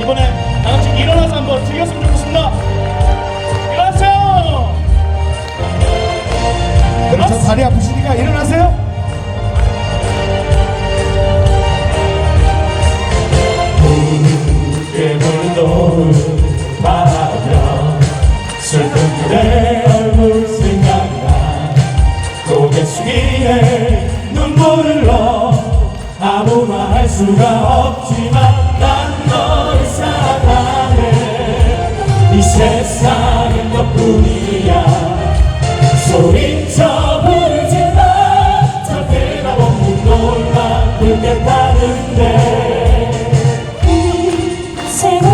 이번에 다 같이 일어나서 한번 즐겼으면 좋겠습니다. 일어나세요. 그렇죠. 다리 아프시니까 일어나세요. 깨물 노을 바라며 슬픈 그대 얼굴 생각나 고개 숙이네 눈물을 넣어 아무 말 할 수가 없지만 세상엔 너뿐이야. 소리쳐 부르지마. 저 배가 없는 노을만 불겠다는데. 생활 속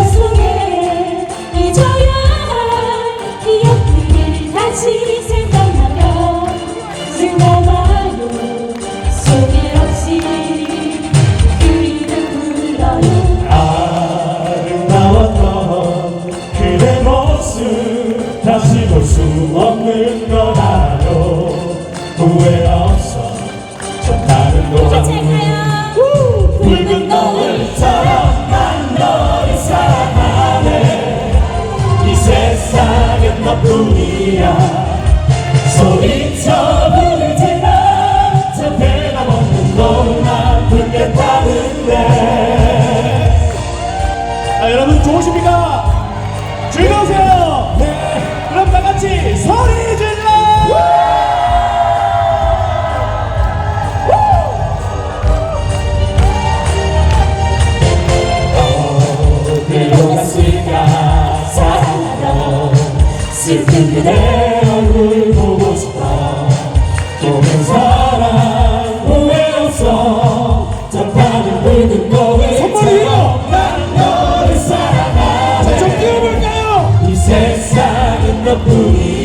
아, 여러분 좋으십니까? 슬픈 그대 얼굴 보고 싶다 좋은 사랑 후회 없어. 잠깐은 모든 거에 난 너를 사랑하네. 이 세상은 너뿐이야.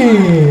화이팅!